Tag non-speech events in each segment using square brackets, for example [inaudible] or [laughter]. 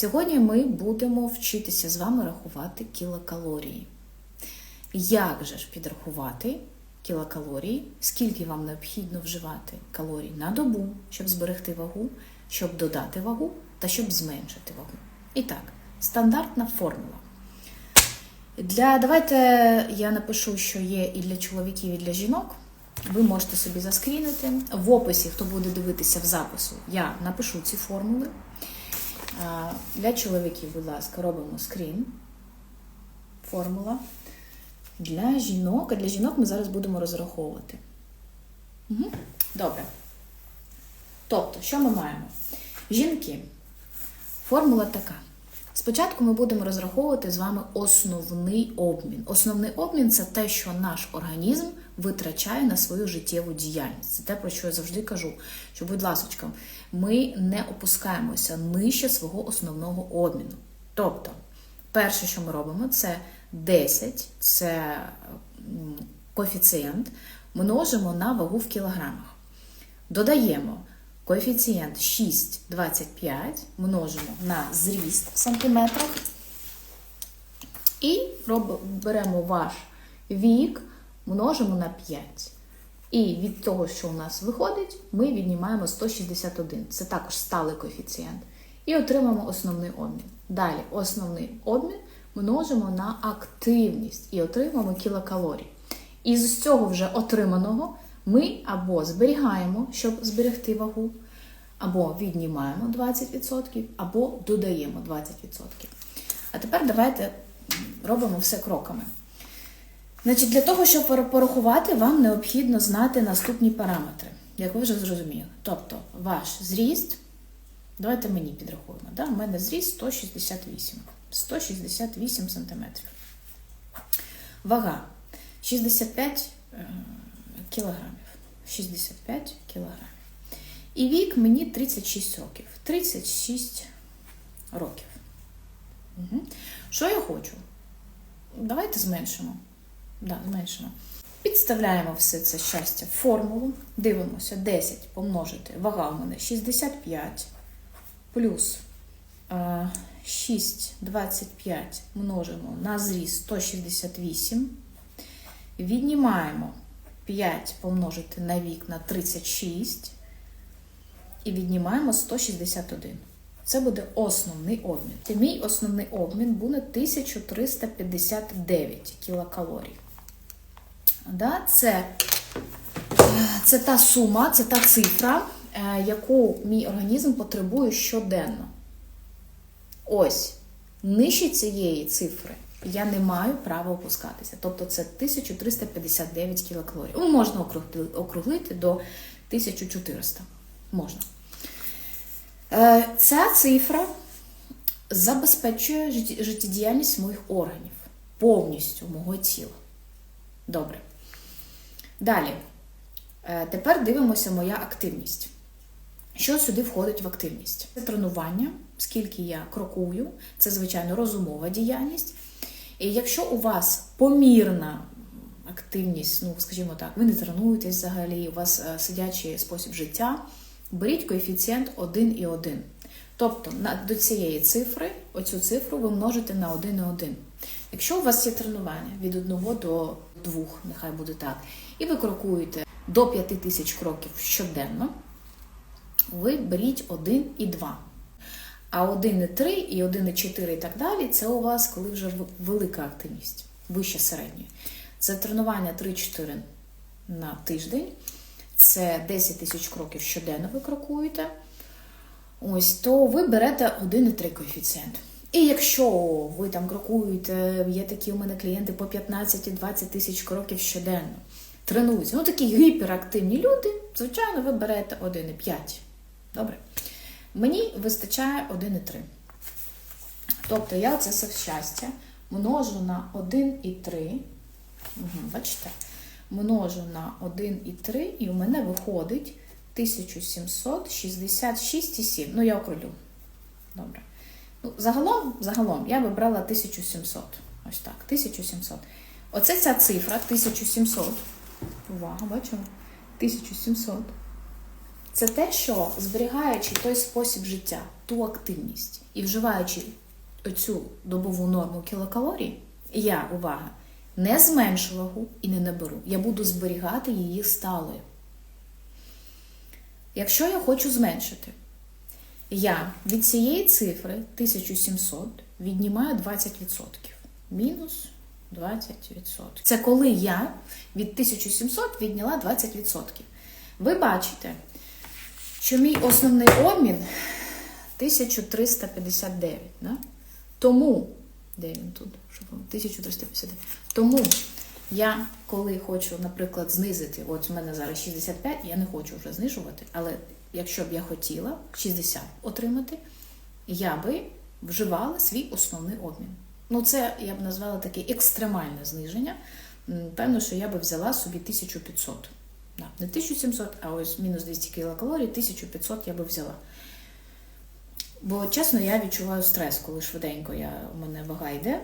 Сьогодні ми будемо вчитися з вами рахувати кілокалорії. Як же ж підрахувати кілокалорії, скільки вам необхідно вживати калорій на добу, щоб зберегти вагу, щоб додати вагу та щоб зменшити вагу? І так, стандартна формула. Для давайте я напишу, що є і для чоловіків, і для жінок. Ви можете собі заскрінити. В описі, хто буде дивитися в запису, я напишу ці формули. Для чоловіків, будь ласка, робимо скрін. Формула. Для жінок, а для жінок ми зараз будемо розраховувати. Угу. Добре. Тобто, що ми маємо? Жінки. Формула така. Спочатку ми будемо розраховувати з вами основний обмін. Основний обмін це те, що наш організм витрачає на свою життєву діяльність. Це те, про що я завжди кажу. Що, будь ласка, ми не опускаємося нижче свого основного обміну. Тобто, перше, що ми робимо, це 10, це коефіцієнт, множимо на вагу в кілограмах. Додаємо коефіцієнт 6,25 множимо на зріст в сантиметрах. І беремо ваш вік, множимо на 5. І від того, що у нас виходить, ми віднімаємо 161. Це також сталий коефіцієнт. І отримаємо основний обмін. Далі основний обмін множимо на активність і отримаємо кілокалорій. І з цього вже отриманого ми або зберігаємо, щоб зберегти вагу, або віднімаємо 20%, або додаємо 20%. А тепер давайте робимо все кроками. Значить, Для того, щоб порахувати, вам необхідно знати наступні параметри, як ви вже зрозуміли. Тобто ваш зріст, давайте мені підрахуємо. Да? У мене зріст 168 168 см. Вага 65 кілограмів. 65 кілограмів. І вік мені 36 років. 36 років. Угу. Що я хочу? Давайте зменшимо. Да, зменшимо. Підставляємо все це щастя в формулу. Дивимося, 10 помножити. Вага у мене 65 плюс 6,25 множимо на зріз 168. Віднімаємо 5 помножити на вік на 36. І віднімаємо 161. Це буде основний обмін. Мій основний обмін буде 1359 кілокалорій. Да? Це, це та сума, це та цифра, яку мій організм потребує щоденно. Ось, нижче цієї цифри я не маю права опускатися. Тобто це 1359 кілокалорій. Ну, можна округлити до 1400. Можна. Ця цифра забезпечує життєдіяльність моїх органів, повністю мого тіла. Добре. Далі. Тепер дивимося моя активність. Що сюди входить в активність? Це тренування, скільки я крокую, це, звичайно, розумова діяльність. І якщо у вас помірна активність, ну, скажімо так, ви не тренуєтесь взагалі, у вас сидячий спосіб життя, беріть коефіцієнт 1 і 1. Тобто до цієї цифри, оцю цифру ви множите на 1 і 1. Якщо у вас є тренування від 1 до 2, нехай буде так, і ви крокуєте до 5 тисяч кроків щоденно, ви беріть 1 і 2. А 1,3 і 1,4 і так далі це у вас коли вже велика активність, вище середньої. Це тренування 3-4 на тиждень, це 10 тисяч кроків щоденно ви крокуєте. Ось, то ви берете 1,3 коефіцієнт. І якщо ви там крокуєте, є такі у мене клієнти по 15-20 тисяч кроків щоденно, тренуються. Ну, такі гіперактивні люди, звичайно, ви берете 1,5. Добре. Мені вистачає 1,3. Тобто я це все щастя множу на 1,3. Угу, Бачите? Множу на 1,3, і у мене виходить 1766,7. Ну, я окролю. Добре. Ну, Загалом, загалом я вибрала 1700. Ось так, 1700. Оце ця цифра 1700. Увага, бачимо? 1700. це те, що зберігаючи той спосіб життя, ту активність і вживаючи оцю добову норму кілокалорій, я, увага, не зменшу вагу і не наберу. Я буду зберігати її сталою. Якщо я хочу зменшити, я від цієї цифри 1700 віднімаю 20%. Мінус 20%. Це коли я від 1700 відняла 20%. Ви бачите, що мій основний обмін 1359. Да? Тому, де він тут? Щоб 1359. Тому я, коли хочу, наприклад, знизити, от у мене зараз 65, я не хочу вже знижувати, але якщо б я хотіла 60 отримати, я би вживала свій основний обмін. Ну, це я б назвала таке екстремальне зниження. Певно, що я би взяла собі 1500. Да, не 1700, а ось мінус 200 кілокалорій, 1500 я би взяла. Бо чесно, я відчуваю стрес, коли швиденько я, у мене вага йде,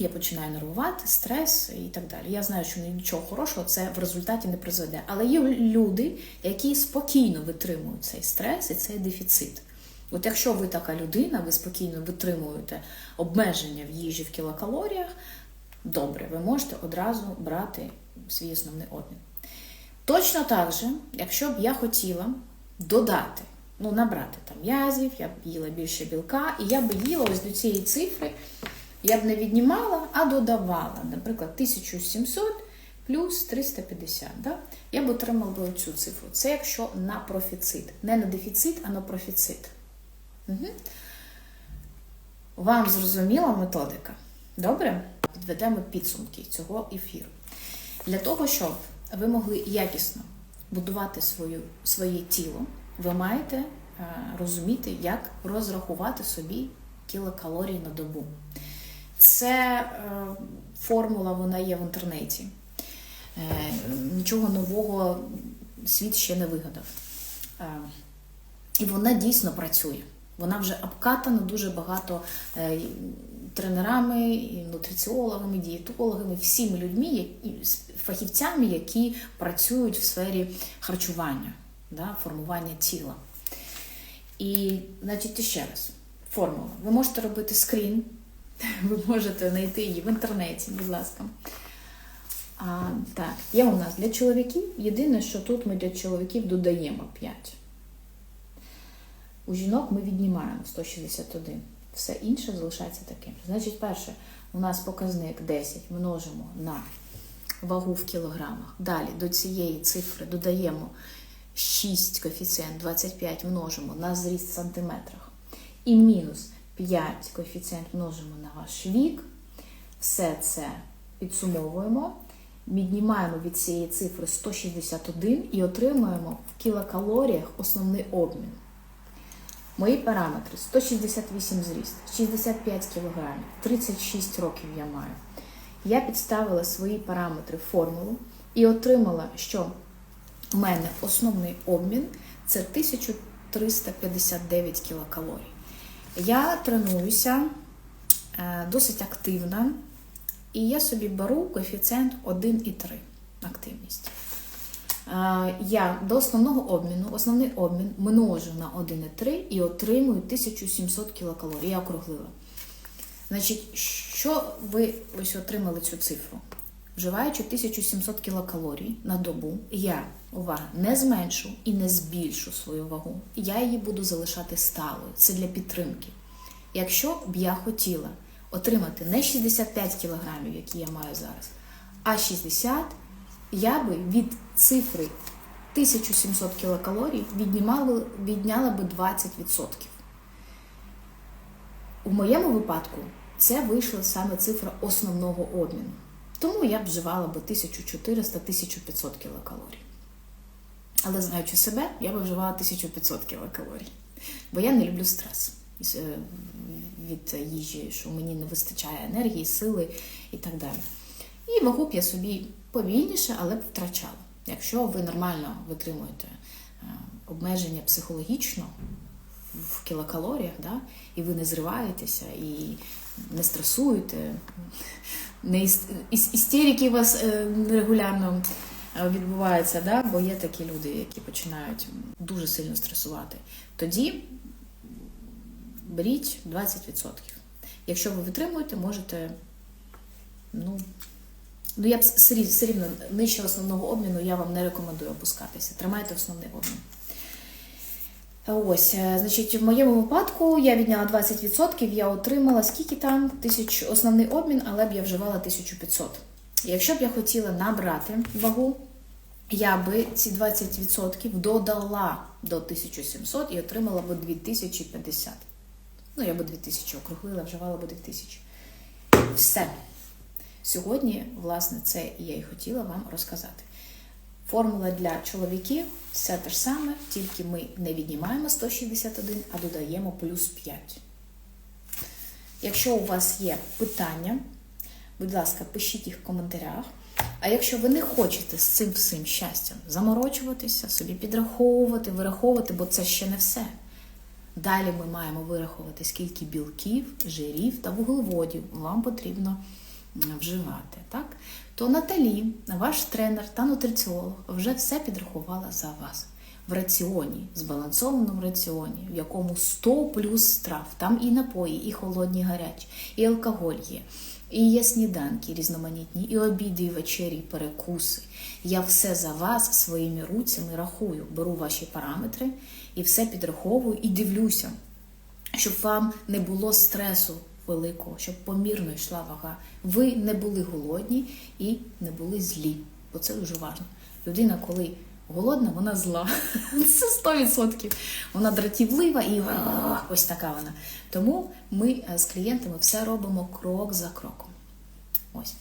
я починаю нервувати, стрес і так далі. Я знаю, що нічого хорошого це в результаті не призведе. Але є люди, які спокійно витримують цей стрес і цей дефіцит. От якщо ви така людина, ви спокійно витримуєте обмеження в їжі в кілокалоріях, добре, ви можете одразу брати свій основний обмін. Точно так же, якщо б я хотіла додати, ну, набрати там м'язів, я б їла більше білка, і я б їла ось до цієї цифри, я б не віднімала, а додавала, наприклад, 1700 плюс 350. Да? Я б отримала цю цифру. Це якщо на профіцит. Не на дефіцит, а на профіцит. Угу. Вам зрозуміла методика? Добре? Підведемо підсумки цього ефіру. Для того, щоб ви могли якісно будувати свою, своє тіло, ви маєте е, розуміти, як розрахувати собі кілокалорії на добу. Це е, формула, вона є в інтернеті. Е, нічого нового світ ще не вигадав. Е, і вона дійсно працює. Вона вже обкатана дуже багато тренерами, нутриціологами, дієтологами, всіми людьми, фахівцями, які працюють в сфері харчування, да, формування тіла. І, значить, ще раз, формула. Ви можете робити скрін, [laughs] ви можете знайти її в інтернеті, будь ласка. А, так, є у нас для чоловіків. Єдине, що тут ми для чоловіків додаємо 5. У жінок ми віднімаємо 161. Все інше залишається таким. Значить, перше, у нас показник 10 множимо на вагу в кілограмах. Далі до цієї цифри додаємо 6 коефіцієнт 25 множимо на зріст в сантиметрах. І мінус 5 коефіцієнт множимо на ваш вік. Все це підсумовуємо. Віднімаємо від цієї цифри 161 і отримуємо в кілокалоріях основний обмін. Мої параметри 168 зріст, 65 кг, 36 років я маю. Я підставила свої параметри формулу і отримала, що в мене основний обмін це 1359 кілокалорій. Я тренуюся е, досить активно, і я собі беру коефіцієнт 1,3 активність. Е, Я до основного обміну, основний обмін множу на 1,3 і отримую 1700 кілокалорій. Я округлила. Значить, що ви ось отримали цю цифру? Вживаючи 1700 кілокалорій на добу, я, увага, не зменшу і не збільшу свою вагу. Я її буду залишати сталою. Це для підтримки. Якщо б я хотіла отримати не 65 кілограмів, які я маю зараз, а 60, я би від цифри 1700 кілокалорій віднімала, відняла би 20%. У моєму випадку це вийшла саме цифра основного обміну. Тому я б вживала би 1400-1500 кілокалорій. Але знаючи себе, я би вживала 1500 кілокалорій. Бо я не люблю стрес е, від їжі, що мені не вистачає енергії, сили і так далі. І вагу б я собі повільніше, але б втрачала. Якщо ви нормально витримуєте е, обмеження психологічно в кілокалоріях, да, і ви не зриваєтеся, і не стресуєте, не іс- іс- істерики у вас е, регулярно е, відбувається, да? бо є такі люди, які починають дуже сильно стресувати. Тоді беріть 20%. Якщо ви витримуєте, можете, ну, ну я б все рівно нижче основного обміну я вам не рекомендую опускатися. Тримайте основний обмін. Ось, е, значить, в моєму випадку я відняла 20%, я отримала скільки там? Тисяч, основний обмін, але б я вживала 1500. Якщо б я хотіла набрати вагу, я би ці 20% додала до 1700 і отримала б 2050. Ну, я би 2000 округлила, вживала би 2000. Все. Сьогодні, власне, це я і хотіла вам розказати. Формула для чоловіків все те ж саме, тільки ми не віднімаємо 161, а додаємо плюс 5. Якщо у вас є питання, будь ласка, пишіть їх в коментарях. А якщо ви не хочете з цим всім щастям заморочуватися, собі підраховувати, вираховувати, бо це ще не все. Далі ми маємо вирахувати, скільки білків, жирів та вуглеводів вам потрібно вживати. Так? То Наталі, ваш тренер та нутриціолог, вже все підрахувала за вас. В раціоні, збалансованому раціоні, в якому 100 плюс страв, там і напої, і холодні, гарячі, і алкоголь є, і є сніданки різноманітні, і обіди, і вечері, і перекуси. Я все за вас своїми руцями рахую, беру ваші параметри і все підраховую і дивлюся, щоб вам не було стресу великого, щоб помірно йшла вага. Ви не були голодні і не були злі, бо це дуже важливо. Людина, коли голодна, вона зла. [laughs] Це 100%. Вона дратівлива і ось така вона. Тому ми е, з клієнтами все робимо крок за кроком. Ось.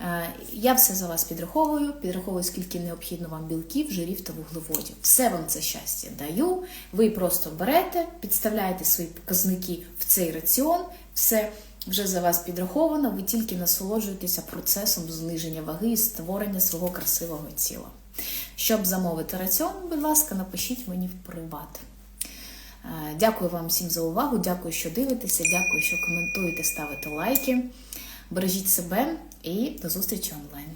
Е, Я все за вас підраховую, підраховую, скільки необхідно вам білків, жирів та вуглеводів. Все вам це щастя даю. Ви просто берете, підставляєте свої показники в цей раціон, все вже за вас підраховано, ви тільки насолоджуєтеся процесом зниження ваги і створення свого красивого тіла. Щоб замовити раціон, будь ласка, напишіть мені в приват. Е, Дякую вам всім за увагу. Дякую, що дивитеся. Дякую, що коментуєте, ставите лайки. Бережіть себе і до зустрічі онлайн.